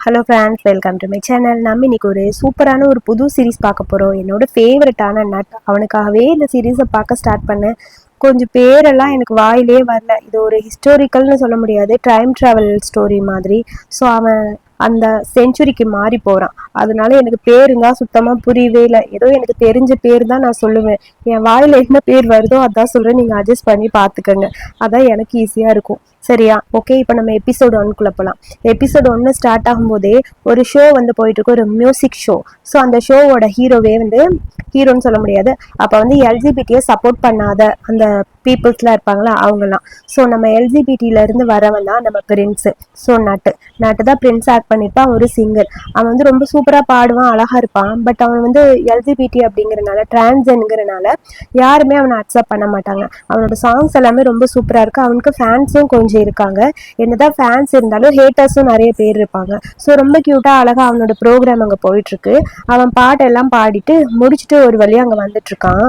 Hello friends welcome to my channel நம்ம இன்னைக்கு ஒரு சூப்பரான ஒரு புது சீரிஸ் பார்க்க போகிறோம் என்னோட ஃபேவரட்டான நட். அவனுக்காகவே இந்த சீரீஸை பார்க்க ஸ்டார்ட் பண்ணேன். கொஞ்சம் பேரெல்லாம் எனக்கு வாயிலே வரல. இது ஒரு ஹிஸ்டோரிக்கல்னு சொல்ல முடியாது. டைம் ட்ராவல் ஸ்டோரி மாதிரி. ஸோ அவன் அந்த செஞ்சுரிக்கு மாறி போகிறான் அதனால எனக்கு பேருந்தான் சுத்தமாக புரியவே இல்லை. ஏதோ எனக்கு தெரிஞ்ச பேர் தான் நான் சொல்லுவேன். என் வாயில் என்ன பேர் வருதோ அதான் சொல்கிறேன் நீங்கள் அட்ஜஸ்ட் பண்ணி பார்த்துக்கோங்க. அதான் எனக்கு ஈஸியாக இருக்கும். சரியா? ஓகே இப்போ நம்ம எபிசோட் ஒன்குள்ளே போகலாம் எபிசோட் ஒன்று ஸ்டார்ட் ஆகும்போதே ஒரு ஷோ வந்து போயிட்டு இருக்கு ஒரு மியூசிக் ஷோ ஸோ அந்த ஷோவோட ஹீரோவே வந்து ஹீரோன்னு சொல்ல முடியாது. அப்போ வந்து எல்ஜிபிடியை சப்போர்ட் பண்ணாத அந்த பீப்புள்ஸ்லாம் இருப்பாங்களா? அவங்கலாம் ஸோ நம்ம LGBT-ல இருந்து வரவன் தான் நம்ம பிரின்ஸு ஸோ நட்டு. நட்டு தான் பிரின்ஸ் ஆக்ட் பண்ணியிருப்பான் ஒரு சிங்கர் அவன் வந்து ரொம்ப சூப்பராக பாடுவான் அழகாக இருப்பான். பட் அவன் வந்து எல்ஜிபிடி அப்படிங்கிறனால டிரான்ஸ்ங்கிறனால யாருமே அவனை அக்செப்ட் பண்ண மாட்டாங்க. அவனோட சாங்ஸ் எல்லாமே ரொம்ப சூப்பராக இருக்குது அவனுக்கு ஃபேன்ஸும் கொஞ்சம் இருக்காங்க. என்னதான் ஃபேன்ஸ் இருந்தாலும் ஹேட்டர்ஸும் நிறைய பேர் இருப்பாங்க. ஸோ ரொம்ப க்யூட்டாக அழகாக அவனோட ப்ரோக்ராம் அங்கே போயிட்டுருக்கு. அவன் பாட்டெல்லாம் பாடிட்டு முடிச்சுட்டு ஒரு வழியாக அங்கே வந்துட்டு இருக்கான்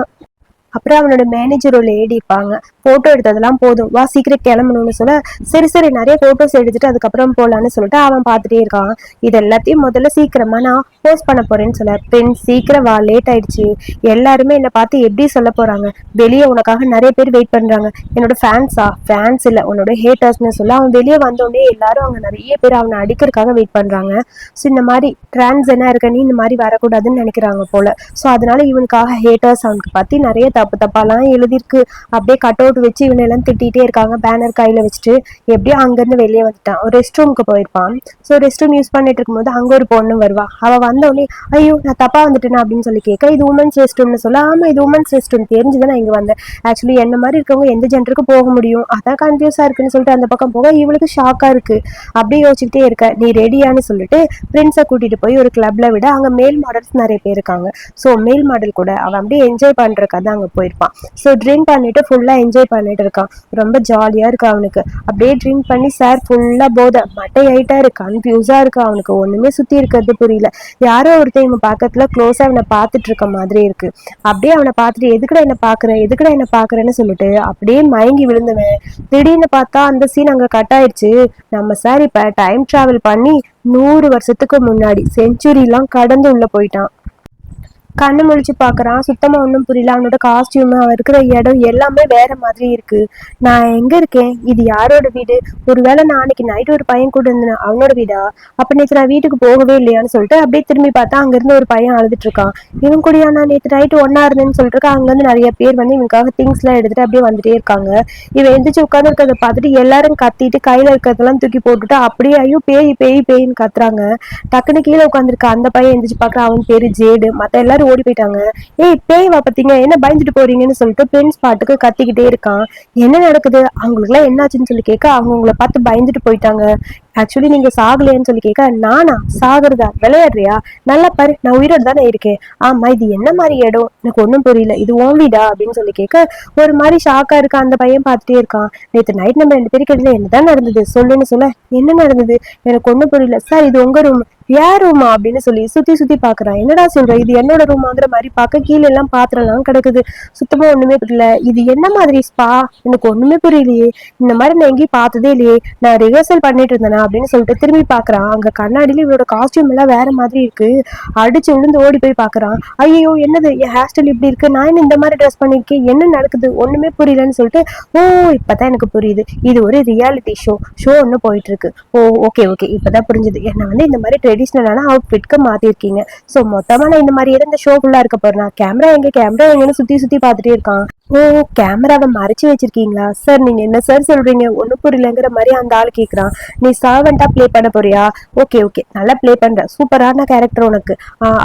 அப்புறம் அவனோட மேனேஜர் ஒரு லேடி இருப்பாங்க. ஃபோட்டோ எடுத்ததெல்லாம் போதும். வா சீக்கிரம் கிளம்பணும்னு சொல்ல சரி சரி நிறைய ஃபோட்டோஸ் எடுத்துட்டு அதுக்கப்புறம் போகலான்னு சொல்லிட்டு அவன் பார்த்துட்டே இருக்கான். இது எல்லாத்தையும் முதல்ல சீக்கிரமா நான் போஸ்ட் பண்ண போறேன்னு சொல்ல. பெண் சீக்கிரம் வா லேட் ஆயிடுச்சு. எல்லாருமே என்னை பார்த்து எப்படி சொல்ல போறாங்க? வெளியே உனக்காக நிறைய பேர் வெயிட் பண்றாங்க. என்னோட ஃபேன்ஸா ஃபேன்ஸ் இல்லை உன்னோட ஹேட்டர்ஸ்னு சொல்ல அவன் வெளியே வந்தோடனே எல்லாரும் அவங்க நிறைய பேர் அவனை அடிக்கிறதுக்காக வெயிட் பண்றாங்க. ஸோ இந்த மாதிரி ட்ரான்ஸ் என்ன இருக்க நீ இந்த மாதிரி வரக்கூடாதுன்னு நினைக்கிறாங்க போல. ஸோ அதனால இவனுக்காக ஹேட்டர்ஸ் அவனுக்கு பத்தி நிறைய தப்பு தப்பாலாம் எழுதியிருக்கு. அப்படியே கட்டோ போர்டு வச்சு இவனை எல்லாம் திட்டிகிட்டே இருக்காங்க. பேனர் கையில வச்சுட்டு எப்படியோ அங்கேருந்து வெளியே வந்துட்டான். ஒரு ரெஸ்ட் ரூமுக்கு போயிருப்பான். ஸோ ரெஸ்ட் ரூம் யூஸ் பண்ணிட்டு இருக்கும்போது அங்கே ஒரு பொண்ணு வருவா. அவள் வந்தோடனே ஐயோ நான் தப்பாக வந்துட்டேன்? அப்படின்னு சொல்லி கேட்க இது உமன்ஸ் ரெஸ்ட் ரூம்னு சொல்ல. ஆமா இது உமன்ஸ் ரெஸ்ட் ரூம் தெரிஞ்சுதான் நான் இங்கே வந்தேன். ஆக்சுவலி என்ன மாதிரி இருக்கவங்க எந்த ஜென்டருக்கு போக முடியும்? அதான் கன்ஃபியூஸாக இருக்குன்னு சொல்லிட்டு அந்த பக்கம் போக இவளுக்கு ஷாக்காக இருக்கு. அப்படியே யோசிச்சுக்கிட்டே இருக்க. நீ ரெடியான்னு சொல்லிட்டு பிரின்ஸை கூட்டிட்டு போய் ஒரு கிளப்ல விட. அங்கே மேல் மாடல்ஸ் நிறைய பேர் இருக்காங்க. ஸோ மேல் மாடல் கூட அவன் அப்படியே என்ஜாய் பண்றதுக்காக தான் அங்கே போயிருப்பான். ஸோ ட்ரிங்க் பண்ணிட்டு ஃபுல்லாக என்ஜாய் பண்ணிட்டு இருக்கான் ரொம்ப ஜாலியாக இருக்கு அவனுக்கு. அப்படியே ட்ரிங்க் பண்ணி சார் ஃபுல்லாக போதை மட்டை ஆயிட்டா இருக்கு. கன்ஃபியூஸாக இருக்கு அவனுக்கு. ஒன்றுமே சுற்றி இருக்கிறது புரியல. யாரோ ஒருத்தன் இவன் பக்கத்தில் க்ளோஸாக அவனை பார்த்துட்டு இருக்க மாதிரி இருக்கு. அப்படியே அவனை பார்த்துட்டு எதுக்குடா என்ன பார்க்குறேன் எதுக்குடா என்ன பார்க்குறேன்னு சொல்லிட்டு அப்படியே மயங்கி விழுந்தவன். திடீர்னு பார்த்தா அந்த சீன் அங்கே கட் ஆயிடுச்சு. நம்ம சார் இப்போ டைம் ட்ராவல் பண்ணி நூறு வருஷத்துக்கு முன்னாடி செஞ்சுரிலாம் கடந்து உள்ள போயிட்டான். கண்ணு முழிச்சு பாக்குறான். சுத்தமா ஒன்றும் புரியல. அவனோட காஸ்டியூம் அவன் இருக்கிற இடம் எல்லாமே வேற மாதிரி இருக்கு. நான் எங்க இருக்கேன்? இது யாரோட வீடு? ஒருவேளை நான் அன்னைக்கு நைட் ஒரு பையன் கூட இருந்தேன் அவனோட வீடா? அப்ப நேற்று நான் வீட்டுக்கு போகவே இல்லையான்னு சொல்லிட்டு அப்படியே திரும்பி பார்த்தா அங்கிருந்து ஒரு பையன் அழுதுட்டு இருக்கான். இவன் கூட நான் நேற்று நைட்டு ஒன்னா இருந்தேன்னு சொல்லிட்டு இருக்கா. அங்க இருந்து நிறைய பேர் வந்து இவனுக்காக திங்ஸ் எல்லாம் எடுத்துட்டு அப்படியே வந்துட்டே இருக்காங்க. இவன் எந்திரிச்சு உட்காந்து இருக்கிறத பார்த்துட்டு எல்லாரும் கத்திட்டு கையில இருக்கிறதெல்லாம் தூக்கி போட்டுட்டு அப்படியே ஐயோ பேய் பேய் பேயின்னு கத்துறாங்க. டக்குன்னு கீழே உட்காந்துருக்க அந்த பையன் எந்திரிச்சு பார்க்க அவன் பேரு ஜேடு. மத்த எல்லாரும் ஓடி போயிட்டாங்க. ஏய் பேய் வா என்ன பயந்துட்டு போறீங்கன்னு சொல்லிட்டு பெண் பாட்டுக்கு கத்திக்கிட்டே இருக்கான். என்ன நடக்குது? அவங்களுக்குலாம் என்னாச்சுன்னு சொல்லி கேட்க அவங்க உங்களை பார்த்து பயந்துட்டு போயிட்டாங்க. ஆக்சுவலி நீங்க சாகலையான்னு சொல்லி கேட்க நானா? சாகுறதா? விளையாடுறியா? நல்லா பாரு நான் உயிரோடு தானே இருக்கேன். ஆமா இது என்ன மாதிரி இடம்? எனக்கு ஒன்றும் புரியல. இது ஓன் வீடா? அப்படின்னு சொல்லி கேட்க ஒரு மாதிரி ஷாக்கா இருக்க அந்த பையன் பார்த்துட்டே இருக்கான். நேற்று நைட் நம்ம ரெண்டு பேருக்கு இடையில என்னதான் நடந்தது? சொல்லுன்னு சொல்ல என்ன நடந்தது? எனக்கு ஒன்றும் புரியல. சார் இது உங்க ரூம் ஏன் ரூமா அப்படின்னு சொல்லி சுத்தி சுத்தி பாக்குறான். என்னடா சொல்ற? இது என்னோட ரூமாங்கிற மாதிரி பார்க்க கீழே எல்லாம் பாத்திரம்லாம் கிடக்குது. சுத்தமா ஒண்ணுமே புரியல. இது என்ன மாதிரி ஸ்பா எனக்கு ஒண்ணுமே புரியலையே. இந்த மாதிரி நான் எங்கேயும் பார்த்ததே இல்லையே. நான் ரிஹர்சல் பண்ணிட்டு இருந்தேனா அப்படின்னு சொல்லிட்டு திரும்பி பாக்குறான். அங்க கண்ணாடியில இவரோட காஸ்டியூம் எல்லாம் வேற மாதிரி இருக்கு. அடிச்சு விழுந்து ஓடி போய் பாக்குறான். ஐயோ என்னது? என் ஹேர் ஸ்டைல் இப்படி இருக்கு? நான் என்ன இந்த மாதிரி ட்ரெஸ் பண்ணிருக்கேன்? என்ன நடக்குது? ஒண்ணுமே புரியலன்னு சொல்லிட்டு ஓ இப்பதான் எனக்கு புரியுது. இது ஒரு ரியாலிட்டி ஷோ ஷோ ஒன்று போயிட்டு இருக்கு. ஓ ஓகே ஓகே இப்பதான் புரிஞ்சுது. என்ன வந்து இந்த மாதிரி ட்ரெடிஷ்னலான அவுட்ஃபிட்க்கு மாத்திருக்கீங்க. ஸோ மொத்தமா நான் இந்த மாதிரி இருந்த ஷோ ஃபுல்லா இருக்க போறேன்? கேமரா எங்க? கேமரா எங்கன்னு சுத்தி சுத்தி பார்த்துட்டே இருக்கான். ஓ கேமராவை மறைச்சி வச்சிருக்கீங்களா? சார் நீங்க என்ன சார் சொல்றீங்க? ஒன்றும் புரியலங்கிற மாதிரி அந்த ஆள் கேட்குறான் நீ சர்வெண்டா ப்ளே பண்ண போறியா? ஓகே ஓகே நல்லா ப்ளே பண்ற. சூப்பரான கேரக்டர் உனக்கு.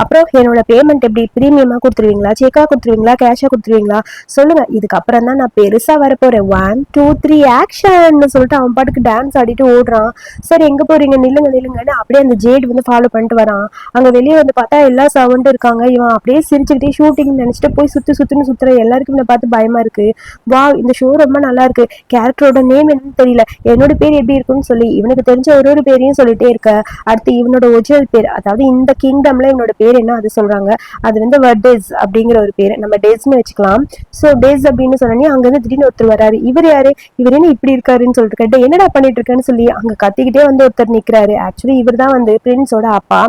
அப்புறம் என்னோட பேமெண்ட் எப்படி? ப்ரீமியமாக கொடுத்துருவீங்களா? செக்கா கொடுத்துருவீங்களா? கேஷா கொடுத்துருவீங்களா? சொல்லுங்க. இதுக்கப்புறம் தான் நான் பெருசா வர ஒன் டூ த்ரீ ஆக்ஷன்னு சொல்லிட்டு அவன் பாட்டுக்கு டான்ஸ் ஆடிட்டு ஓடுறான். சார் எங்க போறீங்க? நில்லுங்க நில்லுங்கன்னு அப்படியே அந்த ஜேட் வந்து ஃபாலோ பண்ணிட்டு வரான். அங்க வெளியே வந்து பார்த்தா எல்லா சவுண்டும் இருக்காங்க. இவன் அப்படியே சிரிச்சுக்கிட்டே ஷூட்டிங் நினைச்சிட்டு போய் சுத்தி சுத்தின்னு சுத்துற எல்லாருக்கும் பார்த்து பயமா இருக்கு. வா இந்த ஷோ ரொம்ப நல்லா இருக்கு. கேரக்டரோட நேம் என்னன்னு தெரியல. என்னோட பேர் எப்படி இருக்குன்னு சொல்லி இவனுக்கு தெரிஞ்ச ஒரு ஒரு பேரையும் சொல்லிட்டே இருக்க. அடுத்து இவனோட ஒரிஜினல் பேர் அதாவது இந்த கிங்டம்ல இவனோட பேர் என்ன அது சொல்றாங்க. அது வந்து வர்டேஸ் அப்படிங்கிற ஒரு பேர். நம்ம டேஸ்னு வச்சுக்கலாம். ஸோ டேஸ் அப்படின்னு சொன்னோன்னே அங்க இருந்து திடீர்னு ஒருத்தர் வராரு. இவர் யாரு? இவர் என்ன இப்படி இருக்காருன்னு சொல்லிட்டு கேட்டு என்னடா பண்ணிட்டு இருக்கேன்னு சொல்லி அங்க கத்திக்கிட்டே வந்து ஒருத்தர் நிக்கிறாரு. ஆக்சுவலி இவர் தான் வந்து பிரின்ஸோட அப்பா.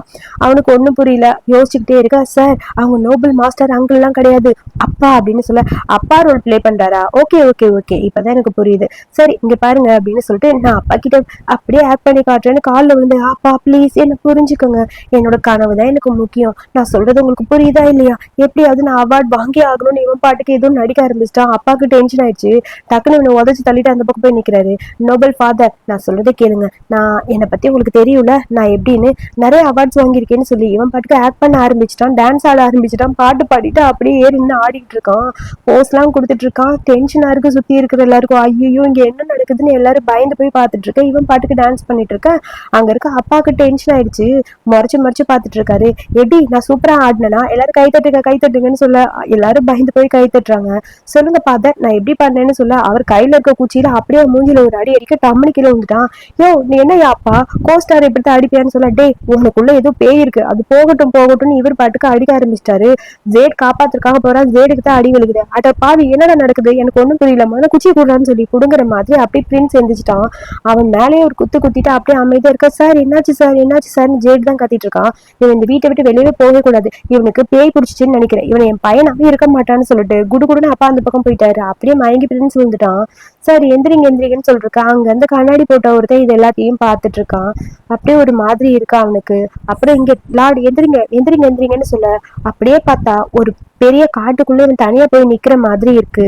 அவனுக்கு ஒண்ணும் புரியல. யோசிச்சுக்கிட்டே இருக்கா சார் அவங்க நோபல் மாஸ்டர் அங்கிள் எல்லாம் கிடையாது. அப்பா அப்படின்னு சொல்ல அப்பா ரோல் ப்ளே பண்றாரா? ஓகே ஓகே ஓகே இப்பதான் எனக்கு புரியுது. சரி இங்க பாருங்க அப்படின்னு சொல்லிட்டு நான் அப்பா கிட்ட அப்படியே ஆக்ட் பண்ணி காட்டுறேன்னு காலில் விழுந்து அப்பா ப்ளீஸ் என்ன புரிஞ்சுக்கோங்க. என்னோட கனவு தான் எனக்கு முக்கியம். நான் சொல்றது உங்களுக்கு புரியுதா இல்லையா? எப்படியாவது நான் அவார்ட் வாங்கி ஆகணும்னு இவன் பாட்டுக்கு எதுவும் நடிக்க ஆரம்பிச்சிட்டான். அப்பாவுக்கு டென்ஷன் ஆயிடுச்சு. டக்குன்னு இவனை உதச்சு தள்ளிட்டு அந்த பக்கம் போய் நிக்கிறாரு. நோபல் ஃபாதர் நான் சொல்றதை கேளுங்க. நான் என்னை பத்தி உங்களுக்கு தெரியும்ல. நான் எப்படின்னு நிறைய அவார்ட்ஸ் வாங்கியிருக்கேன்னு சொல்லி இவன் பாட்டுக்கு ஆக்ட் பண்ண ஆரம்பிச்சிட்டான். டான்ஸ் ஆட ஆரம்பிச்சிட்டான். பாட்டு பாடிட்டு அப்படியே ஏறி நின்று ஆடிட்டு இருக்கான். போஸ்லாம் கொடுத்துட்டு இருக்கான் டென்ஷனா இருக்கு சுத்தி இருக்கிற எல்லாருக்கும். ஐயோ இங்க என்ன நடக்குதுன்னு எல்லாரும் பயந்து போய் பார்த்துட்டு இருக்க இவன் பாட்டுக்கு டான்ஸ் பண்ணிட்டு இருக்க அங்க இருக்க அப்பாவுக்கு டென்ஷன் ஆயிடுச்சு. முறைச்சு முறைச்சு பார்த்துட்டு இருக்காரு எப்படி நான் சூப்பரா ஆடினா எல்லாரும் கை தட்டுங்க கை தட்டுங்கன்னு சொல்ல எல்லாரும் பயந்து போய் கை தட்டுறாங்க. சொல்லுங்க பாதர் நான் எப்படி பண்ணேன்னு சொல்ல அவர் கையில இருக்க குச்சியில அப்படியே மூஞ்சில ஒரு அடி அடிக்க டம்மனு கீழே வந்துட்டான் யோ நீ என்ன அப்பா? கோஸ்டார் எப்படி தான் அடிப்பியான்னு சொல்ல டே உனக்குள்ள ஏதோ பேய் இருக்கு. அது போகட்டும் போகட்டும்னு இவர் பாட்டுக்கு அடிக்க ஆரம்பிச்சிட்டாரு. ஜேட் காப்பாத்துறதுக்காக போறா ஜேடுக்கு தான் அடி விழுகுது அட பாவி என்னடா நடக்குது? எனக்கு ஒண்ணும் புரியல. முதல்ல குச்சி கூடுறான்னு சொல்லி கொடுங்குற மாதிரி அப்படியே பிரின்ஸ் எந்திரிச்சிட்டான். அவன் மேலேயே ஒரு குத்து குத்திட்டு அப்படியே அமைதியா இருக்கா? சார் என்னாச்சு சார்? என்னாச்சு சார்னு ஜேட் தான் கத்திட்டு இருக்கான். இவன் இந்த வீட்டை விட்டு வெளியவே போகவே கூடாது. இவனுக்கு பேய் பிடிச்சிச்சுன்னு நினைக்கிறேன். இவன் என் பையனாவே இருக்க மாட்டான்னு சொல்லிட்டு குடு குடுன்னு அப்பா அந்த பக்கம் போயிட்டாரு. அப்படியே மயங்கி பிரின்ஸ் விழுந்துட்டான். சார் எந்திரிங்க எந்திரிங்கன்னு சொல்லிருக்கா. அங்க இருந்து கண்ணாடி போட்ட ஒருத்தன் இது எல்லாத்தையும் பார்த்துட்டு இருக்கான் அப்படியே ஒரு மாதிரி இருக்கா அவனுக்கு. அப்புறம் இங்க லார்டு எந்திரிங்க எந்திரிங்க எந்திரிங்கன்னு சொல்ல. அப்படியே பார்த்தா ஒரு பெரிய காட்டுக்குள்ள இவன் தனியா போய் நிக்கிற மாதிரி இருக்கு.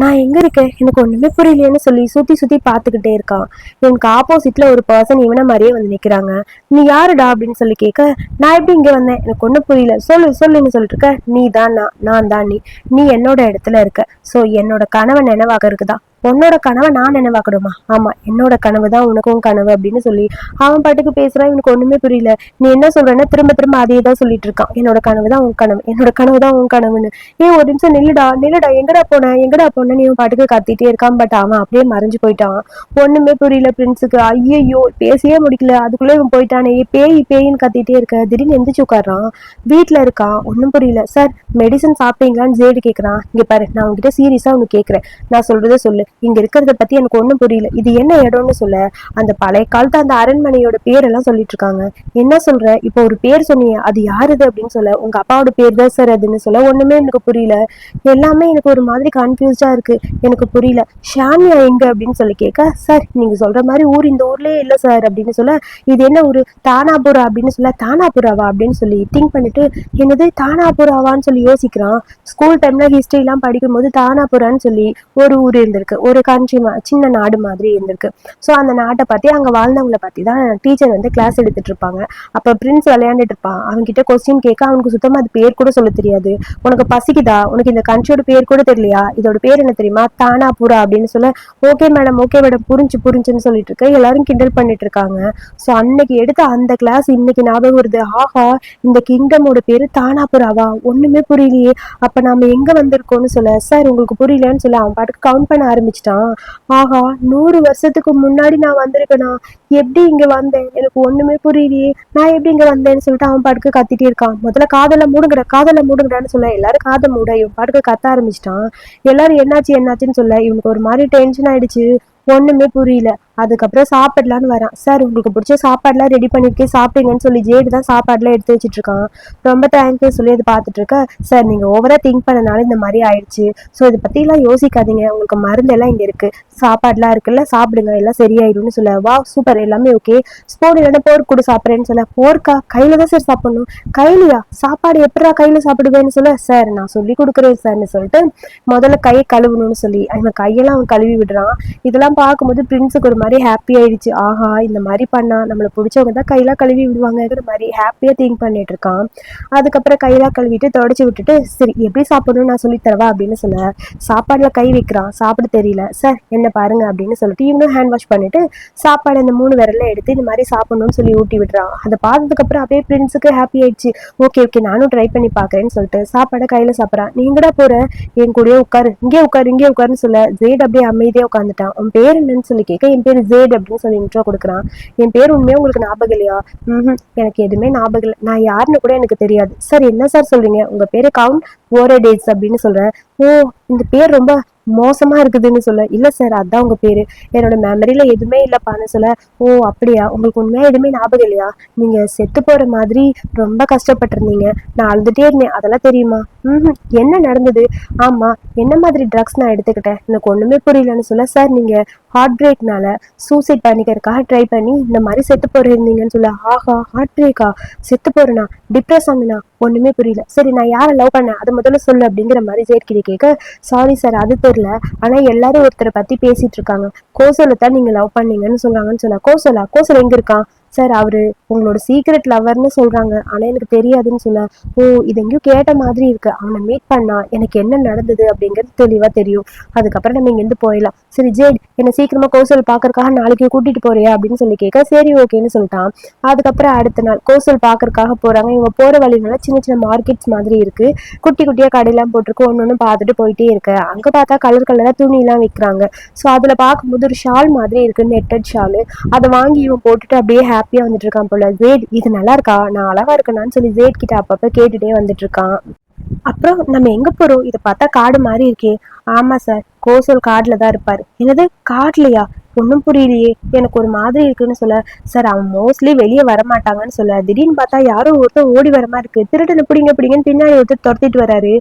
நான் எங்க இருக்கேன்? எனக்கு ஒண்ணுமே புரியலையேன்னு சொல்லி சுத்தி சுத்தி பாத்துக்கிட்டே இருக்கான். எனக்கு ஆப்போசிட்ல ஒரு பர்சன் இவனை மாதிரியே வந்து நிக்கிறாங்க. நீ யாருடா? அப்படின்னு சொல்லி கேட்க நான் எப்படி இங்க வந்தேன்? எனக்கு ஒண்ணும் புரியல. சொல்லு சொல்லுன்னு சொல்லிட்டு இருக்க நீ தான் நான் நான் தான் நீ. நீ என்னோட இடத்துல இருக்க. சோ என்னோட கனவை நினைவாக இருக்குதா? உன்னோட கனவை நான் நினைவாக்கணுமா? ஆமா என்னோட கனவு தான் உனக்கும் கனவு அப்படின்னு சொல்லி அவன் பாட்டுக்கு பேசுறான். இவனுக்கு ஒண்ணுமே புரியல. நீ என்ன சொல்றேன்னா திரும்ப திரும்ப அதே தான் சொல்லிட்டு இருக்கான். என்னோட கனவு தான் உன் கனவு. என்னோட கனவு தான் உன் கனவுன்னு. ஏன் ஒரு நிமிஷம் நில்லுடா நில்லுடா. எங்கடா போன? எங்கடா போன நீ பாட்டுக்கு கத்திட்டே இருக்கான். பட் அவன் அப்படியே மறைஞ்சு போயிட்டான். ஒண்ணுமே புரியல பிரின்ஸுக்கு ஐயையோ பேசியே முடிக்கல. அதுக்குள்ள இவன் போயிட்டானே. பேய் பேயின்னு கத்திட்டே இருக்க. திடீர்னு எந்திரிச்சு உட்காடுறான் வீட்டுல இருக்கான். ஒன்றும் புரியல. சார் மெடிசன் சாப்பிட்டீங்களான்னு ஜேடு கேக்குறான். இங்க பாரு நான் உங்ககிட்ட சீரியஸா உனக்கு கேக்குறேன். நான் சொல்கிறத சொல்லு. இங்க இருக்கிறத பத்தி எனக்கு ஒண்ணும் புரியல. இது என்ன இடம்னு சொல்ல. அந்த பழைய காலத்து அந்த அரண்மனையோட பேரெல்லாம் சொல்லிட்டு இருக்காங்க. என்ன சொல்ற? இப்போ ஒரு பேர் சொன்னீங்க அது யாருது அப்படின்னு சொல்ல. உங்க அப்பாவோட பேர் தான் சார் அதுன்னு சொல்ல. ஒண்ணுமே எனக்கு புரியல. எல்லாமே எனக்கு ஒரு மாதிரி கன்ஃபியூஸ்டா இருக்கு. எனக்கு புரியல. ஷாமியா எங்க அப்படின்னு சொல்லி கேட்க சார் நீங்க சொல்ற மாதிரி ஊர் இந்த ஊர்லயே இல்ல சார் அப்படின்னு சொல்ல இது என்ன ஒரு தானாபுரா அப்படின்னு சொல்ல தானாபுராவா அப்படின்னு சொல்லி திங்க் பண்ணிட்டு என்னது தானாபுராவான்னு சொல்லி யோசிக்கிறான். ஸ்கூல் டைம்ல ஹிஸ்டரி எல்லாம் படிக்கும்போது தானாபுரான்னு சொல்லி ஒரு ஊர் இருந்திருக்கு. ஒரு கண்ட்ரி சின்ன நாடு மாதிரி இருந்திருக்கு. ஸோ அந்த நாட்டை பத்தி அங்க வாழ்ந்தவங்களை பத்தி தான் டீச்சர் வந்து கிளாஸ் எடுத்துட்டு இருப்பாங்க. அப்ப பிரின்ஸ் விளையாண்டுட்டு இருப்பான். அவன்கிட்ட கொஸ்டின் கேட்க அவனுக்கு சுத்தமாக அது பேர் கூட சொல்ல தெரியாது. உனக்கு பசிக்குதா? உனக்கு இந்த கண்ட்ரியோட பேர் கூட தெரியலையா? இதோட பேர் என்ன தெரியுமா? தானாபுரா அப்படின்னு சொல்ல ஓகே மேடம் ஓகே மேடம் புரிஞ்சு புரிஞ்சுன்னு சொல்லிட்டு இருக்க. எல்லாரும் கிண்டல் பண்ணிட்டு இருக்காங்க. ஸோ அன்னைக்கு எடுத்த அந்த கிளாஸ் இன்னைக்கு ஞாபகம் வருது. ஆஹா இந்த கிங்டமோட பேரு தானாபுராவா? ஒண்ணுமே புரியலையே. அப்ப நாம எங்க வந்திருக்கோம்னு சொல்ல சார் உங்களுக்கு புரியலன்னு சொல்ல அவன் பாட்டுக்கு கவுண்ட் பண்ண ஆரம்பிச்சிட்டான். ஆஹா நூறு வருஷத்துக்கு முன்னாடி நான் வந்திருக்கேனா? எப்படி இங்க வந்தேன்? எனக்கு ஒண்ணுமே புரியலையே. நான் எப்படி இங்க வந்தேன்னு சொல்லிட்டு அவன் பாட்டுக்கு கத்திட்டே இருக்கான். முதல்ல காதல மூடுங்கடா காதல மூடுங்கடான்னு சொல்ல. எல்லாரும் காதை மூட இவன் பாட்டுக்கு கத்த ஆரம்பிச்சிட்டான். எல்லாரும் என்னாச்சு என்னாச்சுன்னு சொல்ல. இவனுக்கு ஒரு மாதிரி டென்ஷன் ஆயிடுச்சு. ஒண்ணுமே புரியல. அதுக்கப்புறம் சாப்பிடலான்னு வரான். சார் உங்களுக்கு பிடிச்ச சாப்பாடுலாம் ரெடி பண்ணிருக்கேன் சாப்பிடுங்கன்னு சொல்லி ஜேடு தான் சாப்பாடுலாம் எடுத்து வச்சிட்டு இருக்கான் ரொம்ப தேங்க்யூ சொல்லி அதை பார்த்துட்டு இருக்க சார் நீங்க ஓவரா திங்க் பண்ணனால இந்த மாதிரி ஆயிடுச்சு. ஸோ இதை பற்றிலாம் யோசிக்காதீங்க. உங்களுக்கு மருந்தெல்லாம் இங்கே இருக்குது சாப்பாடுலாம் இருக்குல்ல சாப்பிடுங்க. எல்லாம் சரியாயிடும்னு சொல்ல. வா சூப்பர் எல்லாமே ஓகே ஸ்போன் இல்லைன்னா போர் கூட சாப்பிட்றேன்னு சொல்ல. போர்க்கா கையில் தான் சார் சாப்பிடணும். கையிலையா? சாப்பாடு எப்படா கையில் சாப்பிடுவேன்னு சொல்ல. சார் நான் சொல்லி கொடுக்குறேன் சார்னு சொல்லிட்டு முதல்ல கையை கழுவணும்னு சொல்லி. அவன் கையெல்லாம் அவன் கழுவி விடுறான். இதெல்லாம் பார்க்கும்போது பிரின்ஸுக்கு ஒரு மாதிரி ஹாப்பி ஆயிடுச்சு. ஆஹா இந்த மாதிரி பண்ணா நம்மளை பிடிச்சவங்க தான் கையெல்லாம் கழுவி விடுவாங்கங்கிற மாதிரி ஹாப்பியாக திங்க் பண்ணிட்டு இருக்கான். அதுக்கப்புறம் கையெல்லாம் கழுவிட்டு தொடச்சி விட்டுட்டு சரி எப்படி சாப்பிடணும்னு நான் சொல்லித்தரவா அப்படின்னு சொல்ல சாப்பாடுல கை வைக்கிறான். சாப்பிட தெரியல. சார் என்ன பாருங்க அப்படின்னு சொல்லிட்டு இவனும் ஹேண்ட் வாஷ் பண்ணிட்டு சாப்பாடு இந்த மூணு விரல்ல எடுத்து இந்த மாதிரி சாப்பிடணும்னு சொல்லி ஊட்டி விடுறான். அதை பார்த்ததுக்கு அப்புறம் அப்படியே பிரின்ஸுக்கு ஹாப்பி ஆயிடுச்சு. ஓகே ஓகே நானும் ட்ரை பண்ணி பார்க்குறேன்னு சொல்லிட்டு சாப்பாடை கையில சாப்பிட்றான். நீங்கடா போற? என் கூடயே உட்காரு. இங்கே உட்காரு இங்கே உட்காருன்னு சொல்ல ஜேட் அப்படியே அமைதியா உட்காந்துட்டான் உன் பேர் என்னன்னு சொல்லி கேட்க என் பேர் ஜேட் அப்படின்னு சொல்லி இன்ட்ரோ கொடுக்குறான். என் பேர் உண்மையா உங்களுக்கு ஞாபகம் இல்லையா? ம் எனக்கு எதுவுமே ஞாபகம் இல்லை. நான் யாருன்னு கூட எனக்கு தெரியாது. சார் என்ன சார் சொல்றீங்க? உங்க பேரு கவுண்ட் ஓரே அப்படின்னு சொல்றேன் ஓ இந்த பேர் ரொம்ப மோசமா இருக்குதுன்னு சொல்ல. இல்ல சார் அதான் உங்க பேரு. என்னோட மெமரியில எதுவுமே இல்லப்பான்னு சொல்ல. ஓ அப்படியா? உங்களுக்கு உண்மையா எதுவுமே ஞாபகம் இல்லையா? நீங்க செத்து போற மாதிரி ரொம்ப கஷ்டப்பட்டிருந்தீங்க. நான் அழுதுட்டே இருந்தேன். அதெல்லாம் தெரியுமா? ம் என்ன நடந்தது? ஆமா என்ன மாதிரி ட்ரக்ஸ் நான் எடுத்துக்கிட்டேன்? எனக்கு ஒண்ணுமே புரியலன்னு சொல்ல சார் நீங்க ஹார்ட் பிரேக்னால சூசைட் பண்ணிக்கிறதுக்காக ட்ரை பண்ணி இந்த மாதிரி செத்து போயிருந்தீங்கன்னு சொல்ல ஆஹா ஹார்ட் பிரேக்கா செத்து போறேனா? டிப்ரெஸ் ஆகுனா ஒண்ணுமே புரியல. சரி நான் யாரை லவ் பண்ணேன்? அது முதல்ல சொல்லு அப்படிங்கிற மாதிரி ஜேட்கிட்ட கேட்க சாரி சார் அது தெரியல. ஆனா எல்லாரும் ஒருத்தரை பத்தி பேசிட்டு இருக்காங்க. கோசலை தான் நீங்க லவ் பண்ணீங்கன்னு சொல்றாங்கன்னு சொல்ல கோசலா? கோசல் எங்க இருக்கான் சார் அவரு உங்களோட சீக்ரெட் லவர்னு சொல்றாங்க. ஆனா எனக்கு தெரியாதுன்னு சொன்னேன் ஓ இது எங்கேயும் கேட்ட மாதிரி இருக்கு. அவனை மீட் பண்ணா எனக்கு என்ன நடந்தது? அப்படிங்கிறது தெளிவா தெரியும். அதுக்கப்புறம் நம்ம இங்கேருந்து போயிடலாம். சரி ஜேட் என்னை சீக்கிரமா கோசல் பார்க்கறக்காக நாளைக்கு கூட்டிட்டு போறியா? அப்படின்னு சொல்லி கேட்க சரி ஓகேன்னு சொல்லிட்டான். அதுக்கப்புறம் அடுத்த நாள் கோசல் பார்க்கறக்காக போறாங்க. இவங்க போற வழினால சின்ன சின்ன மார்க்கெட்ஸ் மாதிரி இருக்கு. குட்டி குட்டியா கடையெல்லாம் போட்டிருக்கு. ஒன்று ஒன்று பார்த்துட்டு போயிட்டே இருக்கு. அங்க பார்த்தா கலர் கலரா துணி எல்லாம் விற்கிறாங்க ஸோ அதுல பார்க்கும்போது ஒரு ஷால் மாதிரி இருக்கு. நெட்டட் ஷாலு அதை வாங்கி இவன் போட்டுட்டு அப்படியே ஹாப்பியா வந்துட்டு இருக்கான் போல. ஜேட் இது நல்லா இருக்கா நான் அழகா இருக்கேனான்னு சொல்லி ஜேட் கிட்ட அப்பப்ப கேட்டுட்டே வந்துட்டு இருக்கான் அப்புறம் நம்ம எங்க போறோம்? இதை பார்த்தா காடு மாதிரி இருக்கே. ஆமா சார் கோசல் காடுல தான் இருப்பாரு. என்னது? காட்டுலயா? ஒன்றும் புரியலையே. எனக்கு ஒரு மாதிரி இருக்குன்னு சொல்ல சார் அவன் மோஸ்ட்லி வெளியே வரமாட்டாங்கன்னு சொல்ல திடீர்னு பார்த்தா யாரோ ஒருத்தர் ஓடி வர மாதிரி இருக்கு. திருடனை பிடிங்க பிடிங்கன்னு பின்னாடி ஒருத்தர் துரத்திட்டு வராரு.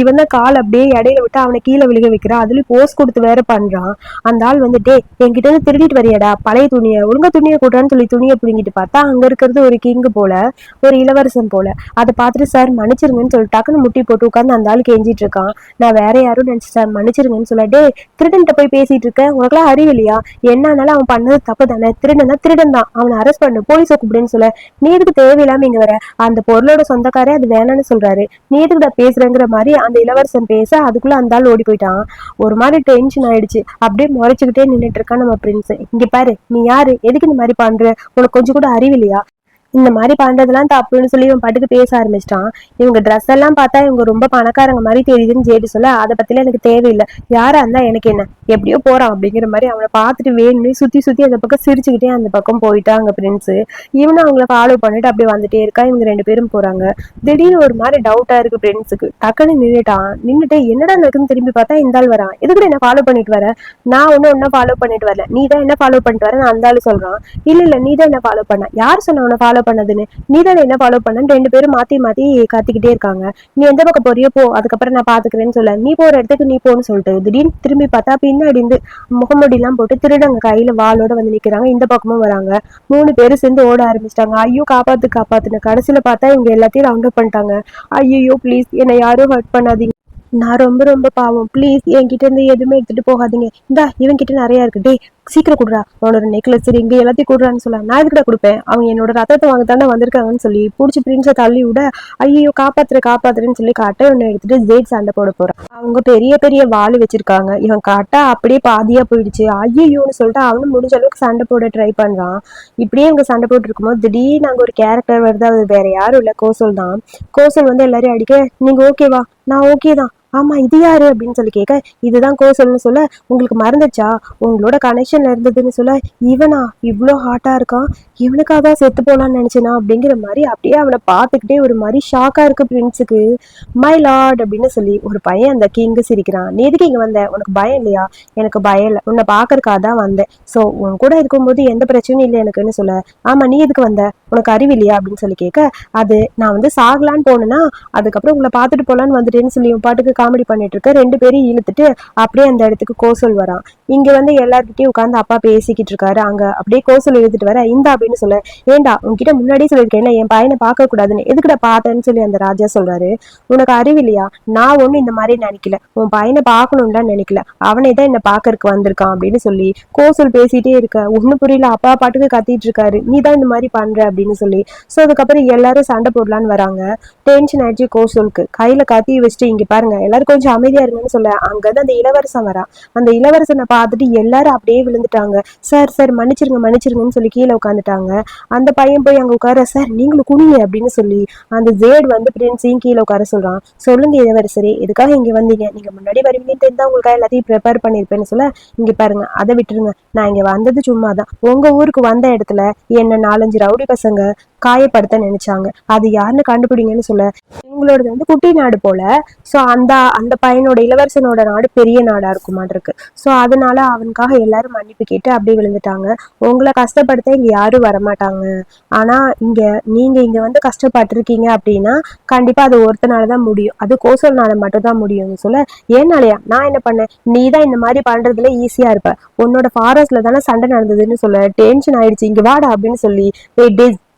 இவன் தான் கால் அப்படியே இடையில விட்டு அவனை கீழே விழுக வைக்கிறான் அதுலயும் போஸ் கொடுத்து வேற பண்றான். அந்த ஆள் வந்துட்டு என்கிட்ட இருந்து திருடிட்டு வரையடா பழைய துணியை ஒழுங்கா துணியை கூட்டான்னு சொல்லி துணியை பிடிங்கிட்டு பார்த்தா அங்க இருக்கிறது ஒரு கிங்கு போல ஒரு இளவரசன் போல. அதை பார்த்துட்டு சார் மன்னிச்சிருங்கன்னு சொல்லி டக்குன்னு முட்டி போட்டு உட்காந்து அந்த ஆள் கெஞ்சிட்டு இருக்கான். நான் வேற யாரும் நினைச்சு சார் மன்னிச்சிருங்கன்னு சொல்ல டே திருடன்ட்ட போய் பேசிட்டு இருக்க உனக்குலாம் அறிவு இல்லையா என்னன்னாலும் அவன் பண்ணது தப்பு தானே திருடனா திருடன் தான் அவனை அரெஸ்ட் பண்ணு போலீஸை கூப்பிடுன்னு சொல்ல நீ எதுக்கு தேவையில்லாம இங்க வர? அந்த பொருளோட சொந்தக்காரே அது வேணாம்னு சொல்றாரு. நீ எதுக்குடா பேசுறேங்கிற மாதிரி அந்த இளவரசன் பேச அதுக்குள்ள அந்த ஆள் ஓடி போயிட்டான். ஒரு மாதிரி டென்ஷன் ஆயிடுச்சு. அப்படியே முறைச்சுக்கிட்டே நின்றுட்டு இருக்கான் நம்ம பிரின்ஸ் இங்க பாரு நீ யாரு? எதுக்கு இந்த மாதிரி பண்ற? உனக்கு கொஞ்சம் கூட அறிவு இல்லையா? இந்த மாதிரி பண்றதெல்லாம் தப்புன்னு சொல்லி இவன் பாட்டுக்கு பேச ஆரம்பிச்சிட்டான். இவங்க ட்ரெஸ் எல்லாம் பார்த்தா இவங்க ரொம்ப பணக்காரங்க மாதிரி தெரியுதுன்னு ஜேடி சொல்ல அதை பத்தில எனக்கு தேவையில்லை. யாரா இருந்தா எனக்கு என்ன? எப்படியோ போறான் அப்படிங்கிற மாதிரி அவனை பார்த்துட்டு வேணும்னு சுத்தி சுத்தி அந்த பக்கம் சிரிச்சுக்கிட்டே அந்த பக்கம் போயிட்டாங்க பிரின்ஸ் இவனும் அவங்கள ஃபாலோ பண்ணிட்டு அப்படியே வந்துட்டே இருக்கா. இவங்க ரெண்டு பேரும் போறாங்க. திடீர்னு ஒரு மாதிரி டவுட்டா இருக்கு பிரின்ஸுக்கு டக்குன்னு நின்னுட்டான். நின்னுட்டு என்னடா நடக்குன்னு திரும்பி பார்த்தா இந்த ஆள் வரான். எதுக்கு என்ன ஃபாலோ பண்ணிட்டு வர? நான் ஒன்னும் ஒன்னும் ஃபாலோ பண்ணிட்டு வரல. நீ தான் என்ன ஃபாலோ பண்ணிட்டு வர? நான் அந்த ஆள் சொல்றான். இல்ல இல்ல நீ தான் என்ன ஃபாலோ பண்ண? யார் சொன்ன உன்னை ஃபாலோ பண்ணதுன்னு. நீ என்ன ஃபாலோ பண்ணன்னு ரெண்டு பேரும் மாத்தி மாத்தி கத்திக்கிட்டே இருக்காங்க. நீ எந்த பக்கம் போறியோ போ அதுக்கப்புறம் நான் பாத்துக்கிறேன்னு சொல்ல. நீ போற இடத்துக்கு நீ போன்னு சொல்லிட்டு திடீர்னு திரும்பி பார்த்தா பின்னாடி இருந்து முகமுடி எல்லாம் போட்டு திருடங்க கையில வாளோட வந்து நிக்கிறாங்க. இந்த பக்கமும் வராங்க. மூணு பேரும் சேர்ந்து ஓட ஆரம்பிச்சிட்டாங்க. ஐயோ காப்பாத்து காப்பாத்துன கடைசியில பார்த்தா இவங்க எல்லாத்தையும் ரவுண்ட் அப் பண்ணிட்டாங்க. ஐயோ ப்ளீஸ் என்னை யாரும் ஹர்ட் பண்ணாதீங்க. நான் ரொம்ப ரொம்ப பாவம். ப்ளீஸ் என்கிட்ட இருந்து எதுவுமே எடுத்துட்டு போகாதீங்க. இந்தா இவன் கிட்ட நிறைய இருக்கு. டே சீக்கிரம் கொடுறா. உன்னோட நெக்லஸ் இங்க எல்லாத்தையும் கொடுறான்னு சொல்ல. நான் எதுக்கிட்ட கொடுப்பேன்? அவங்க என்னோட ரத்தத்தை வாங்க தானே வந்திருக்காங்கன்னு சொல்லி பிடிச்சி பிரின்ஸை தள்ளி விட ஐயோ காப்பாத்துற காப்பாத்துறேன்னு சொல்லி கட்டை ஒன்று எடுத்துட்டு ஜெயிட் சண்டை போட போறான் அவங்க பெரிய பெரிய வாள் வச்சிருக்காங்க. இவன் கட்டா அப்படியே பாதியா போயிடுச்சு. ஐயோன்னு சொல்லிட்டு அவனும் முடிஞ்ச அளவுக்கு சண்டை போட ட்ரை பண்றான். இப்படியே இவங்க சண்டை போட்டு இருக்கும்போது திடீர்னு அங்க ஒரு கேரக்டர் வருது. அது வேற யாரும் இல்ல. கோசல் தான். கோசல் வந்து எல்லாரையும் அடிக்க நீங்க ஓகேவா நான் ஓகே தான். ஆமா இது யாரு அப்படின்னு சொல்லி கேட்க இதுதான் கோசல்னு சொல்ல உங்களுக்கு மறந்துச்சா உங்களோட கனெக்ஷன் இருந்ததுன்னு சொல்ல இவனா? இவ்வளோ ஹாட்டாக இருக்கான். இவனுக்காக தான் செத்து போகலான்னு நினச்சினா? அப்படிங்கிற மாதிரி அப்படியே அவனை பார்த்துக்கிட்டே ஒரு மாதிரி ஷாக்கா இருக்கு பிரின்ஸுக்கு மை லார்ட் அப்படின்னு சொல்லி ஒரு பையன் அந்த கிங்கு சிரிக்கிறான். நீ எதுக்கு இங்க வந்த? உனக்கு பயம் இல்லையா? எனக்கு பயம் இல்லை. உன்னை பார்க்கறக்காக தான் வந்தேன். ஸோ உன் கூட இருக்கும்போது எந்த பிரச்சனையும் இல்லை எனக்குன்னு சொல்ல. ஆமா நீ எதுக்கு வந்த? உனக்கு அறிவில்லையா அப்படின்னு சொல்லி கேட்க அது நான் வந்து சாகலான்னு போனேன்னா அதுக்கப்புறம் உங்களை பார்த்துட்டு போகலான்னு வந்துட்டேன்னு சொல்லி உன் பாட்டுக்கு காமெடி பண்ணிட்டு இருக்க ரெண்டு பேரும் இழுத்துட்டு அப்படியே அந்த இடத்துக்கு கோசல் வரான். இங்க வந்து எல்லார்கிட்டயும் உட்காந்து அப்பா பேசிக்கிட்டு இருக்காரு. அங்க அப்படியே கோசல் இழுத்துட்டு வர இந்த அப்படின்னு சொல்ல ஏண்டா உன்கிட்ட முன்னாடியே சொல்லியிருக்கேன் என் பையனை பார்க்க கூடாதுன்னு எதுக்கிட்ட பார்த்தேன்னு சொல்லி அந்த ராஜா சொல்றாரு. உனக்கு அறிவில்லையா? நான் ஒண்ணும் இந்த மாதிரி நினைக்கல. உன் பையனை பார்க்கணும்னு நினைக்கல. அவனே தான் என்ன பாக்கறதுக்கு வந்திருக்கான் அப்படின்னு சொல்லி கோசல் பேசிட்டே இருக்க. ஒண்ணும் புரியல அப்பா பாட்டுக்கு கத்திட்டு இருக்காரு. நீ தான் இந்த மாதிரி பண்ற அப்படின்னு சொல்லி. ஸோ அதுக்கப்புறம் எல்லாரும் சண்டை போடலான்னு வராங்க. டென்ஷன் ஆயிடுச்சு கோசலுக்கு. கையில கத்தி வச்சுட்டு இங்க பாருங்க எல்லாரும் கொஞ்சம் அமைதியா இருங்கன்னு சொல்ல அங்கதான் அந்த இளவரசன் வரா. அந்த இளவரசனை பார்த்துட்டு எல்லாரும் அப்படியே விழுந்துட்டாங்க. சார் சார் மன்னிச்சிருங்க மன்னிச்சிருங்கன்னு சொல்லி கீழே உட்காந்துட்டாங்க அந்த பையன் போய் அங்க உட்கார சார் நீங்களும் குனிங்க அப்படின்னு சொல்லி அந்த ஜேட் வந்து பிரின்ஸையும் கீழே உட்கார சொல்றான். சொல்லுங்க இளவரசரே எதுக்காக இங்க வந்தீங்க? நீங்க முன்னாடி வருவீங்கன்னு தெரிஞ்சா உங்களுக்காக எல்லாத்தையும் ப்ரிப்பேர் பண்ணிருப்பேன்னு சொல்ல இங்க பாருங்க அதை விட்டுருங்க. நான் இங்க வந்தது சும்மா தான் உங்க ஊருக்கு வந்த இடத்துல என்ன நாலஞ்சு ரவுடி பசங்க காயப்படுத்த நினைச்சாங்க. அது யாருன்னு கண்டுபிடிங்கன்னு சொல்ல இவங்களோடது வந்து குட்டி நாடு போல. சோ அந்த அந்த பையனோட இளவரசனோட நாடு பெரிய நாடா இருக்குமா இருக்கு சோ அதனால அவனுக்காக எல்லாரும் மன்னிப்பு கேட்டு அப்படியே விழுந்துட்டாங்க. உங்களை கஷ்டப்படுத்த இங்க யாரும் வரமாட்டாங்க. ஆனா இங்க நீங்க இங்க வந்து கஷ்டப்பட்டிருக்கீங்க அப்படின்னா கண்டிப்பா அது ஒருத்தனால தான் முடியும். அது கோசல்னால மட்டும் தான் முடியும்னு சொல்ல ஏன்னாலயா நான் என்ன பண்ணேன்? நீ தான் இந்த மாதிரி பண்றதுல ஈஸியா இருப்ப. உன்னோட ஃபாரஸ்ட்ல தானே சண்டை நடந்ததுன்னு சொல்ல டென்ஷன் ஆயிடுச்சு. இங்க வாடா அப்படின்னு சொல்லி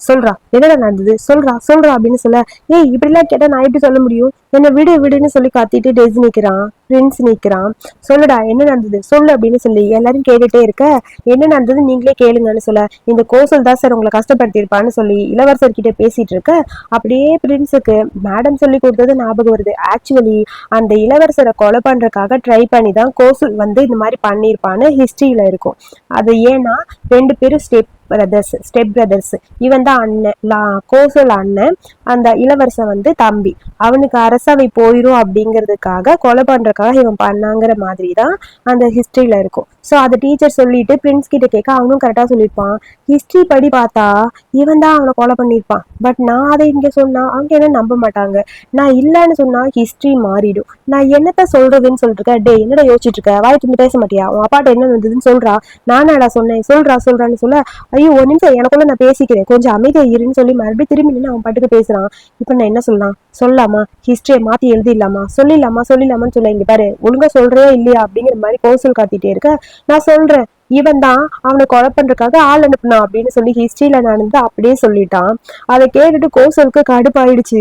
சொல்றா. என்னடா நடந்தது? சொல்றா சொல்றா அப்படின்னு சொல்ல ஏய் இப்படிலாம் கேட்டா நான் எப்படி சொல்ல முடியும்? என்ன விடு விடுன்னு சொல்லி காத்திட்டு டெஸ் நிக்கிறான் பிரின்ஸ் நிக்கிறான். சொல்லுடா என்ன நடந்தது? சொல்லு அப்படின்னு சொல்லி எல்லாரும் கேட்டுட்டே இருக்க என்ன நடந்தது? நீங்களே கேளுங்கன்னு சொல்ல இந்த கோசல் தான் சார் உங்களை கஷ்டப்படுத்தியிருப்பான்னு சொல்லி இளவரசர் கிட்ட பேசிட்டு இருக்க அப்படியே பிரின்ஸுக்கு மேடம் சொல்லி கொடுத்தது ஞாபகம் வருது. ஆக்சுவலி அந்த இளவரசரை கொலை பண்றதுக்காக ட்ரை பண்ணி தான் கோசல் வந்து இந்த மாதிரி பண்ணியிருப்பான்னு ஹிஸ்டரியில இருக்கும். அது ஏன்னா ரெண்டு பேரும் ஸ்டெப் பிரதர்ஸ் ஸ்டெப் பிரதர்ஸ் இவன் தான் அண்ணன் லா- கோசல் அண்ணன். அந்த இளவரசன் வந்து தம்பி. அவனுக்கு அரசவை போயிரும் அப்படிங்கிறதுக்காக கொலை பண்றதுக்காக இவன் பண்ணாங்கிற மாதிரி தான் அந்த ஹிஸ்டரியில இருக்கும். ஸோ அதை டீச்சர் சொல்லிட்டு பிரின்ஸ் கிட்ட கேட்க அவனும் கரெக்டாக சொல்லியிருப்பான். ஹிஸ்டரி படி பார்த்தா இவன் தான் அவனை கொலை பண்ணியிருப்பான். பட் நான் அதை இங்கே சொன்னா அவங்க என்ன நம்ப மாட்டாங்க? நான் இல்லைன்னு சொன்னா ஹிஸ்டரி மாறிடும். நான் என்னத்த சொல்றதுன்னு சொல்லிட்டு இருக்கேன் டே என்னடா யோசிச்சுட்டு இருக்க? வாய் திரும்பி பேச மாட்டியா? உன் அப்பாட்ட என்ன வந்ததுன்னு சொல்றா? நானாடா சொன்னேன். சொல்றா சொல்றான்னு சொல்ல ஐயோ ஒரு நிமிஷம் எனக்குள்ள நான் பேசிக்கிறேன். கொஞ்சம் அமைதியா இருன்னு சொல்லி மறுபடியும் திரும்பி நின்று அவன் பாட்டுக்கு பேசுறான். இப்போ நான் என்ன சொல்லலாம்? சொல்லலாமா ஹிஸ்டரியை மாத்தி எழுதிடலாமா? சொல்லிடலாமா? சொல்லிடலாமான்னு சொல்ல இங்க பாரு. ஒழுங்கா சொல்றியா இல்லையா அப்படிங்கிற மாதிரி கௌசல் காத்திட்டே இருக்க. நான் சொல்றேன். இவன் தான் அவனை கொலை பண்றதுக்காக ஆள் அனுப்புனான் அப்படின்னு சொல்லி ஹிஸ்டரியில நடந்து அப்படியே சொல்லிட்டான். அதை கேட்டுட்டு கோசலுக்கு கடுப்பாயிடுச்சு.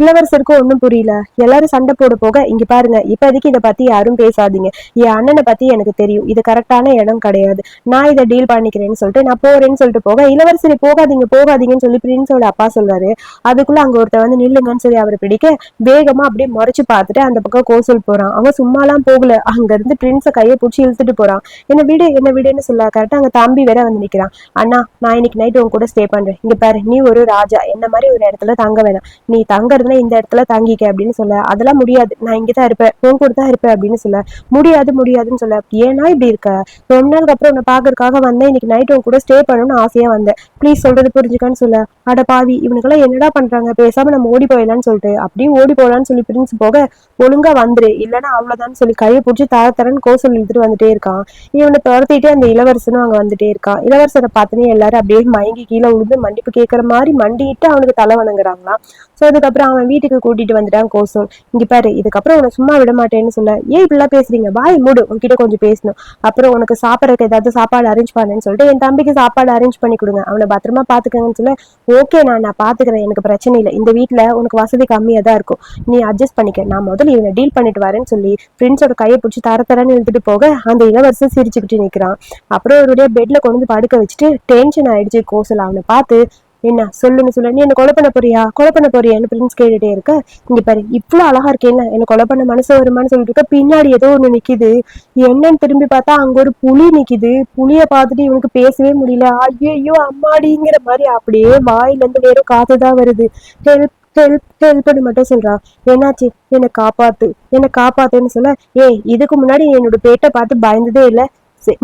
இளவரசருக்கு ஒன்றும் புரியல. எல்லாரும் சண்டை போட போக இங்க பாருங்க இப்போதைக்கு இதை பத்தி யாரும் பேசாதீங்க. என் அண்ணனை பத்தி எனக்கு தெரியும். இது கரெக்டான இடம் கிடையாது. நான் இதை டீல் பண்ணிக்கிறேன்னு சொல்லிட்டு நான் போறேன்னு சொல்லிட்டு போக இளவரசரை போகாதீங்க போகாதீங்கன்னு சொல்லி பிரின்ஸோட அப்பா சொல்றாரு. அதுக்குள்ள அங்க ஒருத்தர் வந்து நில்லுங்கன்னு சொல்லி அவரை பிடிக்க வேகமா அப்படியே முறைச்சு பார்த்துட்டு அந்த பக்கம் கோசல் போறான். அவன் சும்மாலாம் போகல. அங்க இருந்து பிரின்ஸை கையை பிடிச்சி இழுத்துட்டு போறான். என்ன வீடு என்ன விடுன்னு சொல்ல கரெக்டாக அங்க தம்பி வேற வந்து நிக்கிறான். அண்ணா நான் இன்னைக்கு நைட் உன் கூட ஸ்டே பண்றேன். இங்க பாரு நீ ஒரு ராஜா. என்ன மாதிரி ஒரு இடத்துல தங்க வேணாம். நீ தங்கறதுனா இந்த இடத்துல தங்கிக்க அப்படின்னு சொல்ல. அதெல்லாம் முடியாது. நான் இங்கதான் இருப்பேன். உன் கூட தான் இருப்பேன் அப்படின்னு சொல்ல. முடியாது முடியாதுன்னு சொல்ல. ஏன்னா இப்படி இருக்க? ரொம்ப நாளுக்கு அப்புறம் உன்னை பார்க்கறதுக்காக வந்தேன். இன்னைக்கு நைட் உன் கூட ஸ்டே பண்ணணும்னு ஆசையா வந்தேன். ப்ளீஸ் சொல்றது புரிஞ்சுக்கான்னு சொல்ல. அட பாவி இவனுக்கெல்லாம் என்னடா பண்றாங்க? பேசாம நம்ம ஓடி போயிடலாம்னு சொல்லிட்டு. அப்படியே ஓடி போகலான்னு சொல்லி பிரிஞ்சு போக ஒழுங்கா வந்துரு. இல்லைன்னா அவ்வளவுதான் சொல்லி கையை பிடிச்சி தர தரன்னு கோசல் இழுத்துட்டு வந்துட்டே இருக்கான். இவனை துரத்திட்டு அந்த இளவரசனும் அங்க வந்துட்டே இருக்கான் இளவரசனை பார்த்துனே எல்லாரும் அப்படியே மயங்கி கீழே விழுந்து மன்னிப்பு கேட்கற மாதிரி மண்டிட்டு அவனுக்கு தலை வணங்குறாங்களாம். ஸோ அதுக்கப்புறம் அவன் வீட்டுக்கு கூட்டிட்டு வந்துட்டான் கோசம் இங்க பாரு இதுக்கப்புறம் உன்னை சும்மா விட மாட்டேன்னு சொல்ல ஏன் இப்படிலாம் பேசுறீங்க? பாய் மூடு உன்கிட்ட கொஞ்சம் பேசணும். அப்புறம் உனக்கு சாப்பிட்றதுக்கு ஏதாவது சாப்பாடு அரேஞ்ச் பண்ணேன்னு சொல்லிட்டு என் தம்பிக்கு சாப்பாடு அரேஞ்ச் பண்ணி கொடுங்க. அவனை பத்திரமா பாத்துக்கங்கன்னு சொல்ல. ஓகே நான் நான் பாத்துக்கிறேன். எனக்கு பிரச்சனை இல்லை. இந்த வீட்ல உனக்கு வசதி கம்மியா தான் இருக்கும். நீ அட்ஜஸ்ட் பண்ணிக்க. நான் முதல்ல இவனை டீல் பண்ணிட்டு வரேன்னு சொல்லி ஃப்ரெண்ட்ஸோட கையை பிடிச்சி தர தரன்னு இழுத்துட்டு போக அந்த இளவரசன் சிரிச்சுக்கிட்டு நிக்கிறான். அப்புறம் அவருடைய பெட்ல கொண்டு வந்து படுக்க வச்சுட்டு டென்ஷன் ஆயிடுச்சு கோசல். அவனை பார்த்து என்ன சொல்லுன்னு சொல்லு. நீ என்ன கொலை பண்ண போறியா? கொலை பண்ண போறியான்னு பிரின்ஸ் கேட்டுட்டே இருக்க. இங்க பாரு இவ்வளவு அழகா இருக்கேன் என்ன கொலை பண்ண மனசு வருமான்னு சொல்லிட்டு இருக்க. பின்னாடி ஏதோ ஒண்ணு நிக்குது. என்னன்னு திரும்பி பார்த்தா அங்க ஒரு புலி நிக்குது. புலிய பார்த்துட்டு இவனுக்கு பேசவே முடியல. ஐயோ அம்மாடிங்கிற மாதிரி அப்படியே வாயில இருந்து நேரம் காத்துதான் வருது. ஹெல்ப் ஹெல்ப் ஹெல்ப்னு மட்டும் சொல்றா. என்னாச்சு? என்னை காப்பாத்து. என்னை காப்பாத்துன்னு சொல்ல. ஏய் இதுக்கு முன்னாடி என்னோட பேட்டை பார்த்து பயந்ததே இல்ல.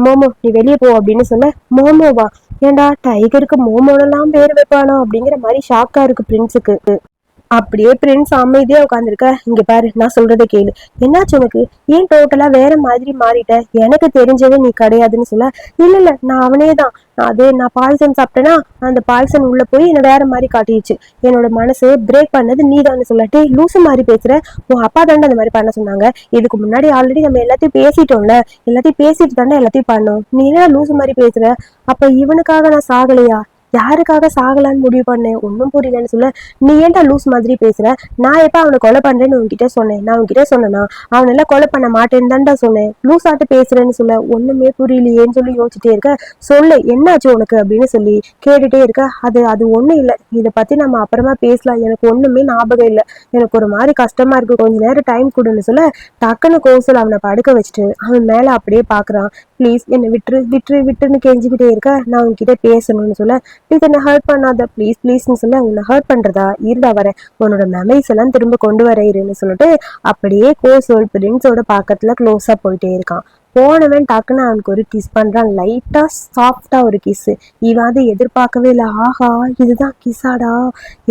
மோமோ நீ வெளியே போ அப்படின்னு சொல்ல மோமோவா? ஏன்டா டைகருக்கு மோமோலாம் பேர் வைப்பானோ? அப்படிங்கிற மாதிரி ஷாக்கா இருக்கு பிரின்ஸுக்கு அப்படியே பிரின்ஸ் அமைதியாக உட்காந்துருக்க இங்க பாரு நான் சொல்றதை கேளு. என்னாச்சு உனக்கு? ஏன் டோட்டலா வேற மாதிரி மாறிட்ட? எனக்கு தெரிஞ்சது நீ கிடையாதுன்னு சொல்ல. இல்ல இல்ல நான் அவனே தான் அது நான் பாய்சன் சாப்பிட்டேன்னா அந்த பாய்சன் உள்ள போய் என்ன வேற மாதிரி காட்டிடுச்சு. என்னோட மனசு பிரேக் பண்ணது நீ தான் சொல்ல லூசு மாதிரி பேசுற. உன் அப்பா தாண்டா அந்த மாதிரி பண்ண சொன்னாங்க. இதுக்கு முன்னாடி ஆல்ரெடி நம்ம எல்லாத்தையும் பேசிட்டோம்ல. எல்லாத்தையும் பேசிட்டு தாண்டா எல்லாத்தையும் பண்ணோம். நீ என்ன லூசு மாதிரி பேசுற? அப்ப இவனுக்காக நான் சாகலையா? யாருக்காக சாகலான்னு முடிவு பண்ணேன் ஒன்றும் புரியலன்னு சொல்ல நீ ஏன்டா லூஸ் மாதிரி பேசுற? நான் எப்ப அவனை கொலை பண்றேன்னு உன்கிட்ட சொன்னேன். நான் உன்கிட்ட சொன்னேன்னா அவனெல்லாம் கொலை பண்ண மாட்டேன்னு தான்டா சொன்னேன். லூஸ் ஆட்டு பேசுறேன்னு சொல்ல ஒண்ணுமே புரியலையேன்னு சொல்லி யோசிச்சுட்டே இருக்க. சொல்லு என்னாச்சு உனக்கு? அப்படின்னு சொல்லி கேட்டுட்டே இருக்க. அது அது ஒண்ணும் இல்லை. இதை பத்தி நம்ம அப்புறமா பேசலாம். எனக்கு ஒண்ணுமே ஞாபகம் இல்லை. எனக்கு ஒரு மாதிரி கஷ்டமா இருக்கு. கொஞ்ச நேரம் டைம் கொடுன்னு சொல்ல டக்குன்னு கோசல் அவனை படுக்க வச்சுட்டு அவன் மேல அப்படியே பாக்குறான். ப்ளீஸ் என்னை விட்டுரு விட்டுரு விட்டுன்னு கெஞ்சிக்கிட்டே இருக்க? நான் உன்கிட்ட பேசணும்னு சொல்ல ப்ளீஸ் என்னை ஹர்ட் பண்ணாத ப்ளீஸ் ப்ளீஸ்னு சொல்ல உன்னை ஹர்ட் பண்ணுறதா இருந்தா வரேன். உன்னோட மெமரிஸ் எல்லாம் திரும்ப கொண்டு வர இருன்னு சொல்லிட்டு அப்படியே கோசோல் பிரின்ஸோட பக்கத்தில் க்ளோஸாக போயிட்டே இருக்கான். போனவன் டக்குன்னு அவனுக்கு ஒரு கிஸ் பண்ணுறான் லைட்டாக சாஃப்டாக ஒரு கிஸ்ஸு இவன் அது எதிர்பார்க்கவே இல்லை. ஆஹா இதுதான் கிஸ்ஸாடா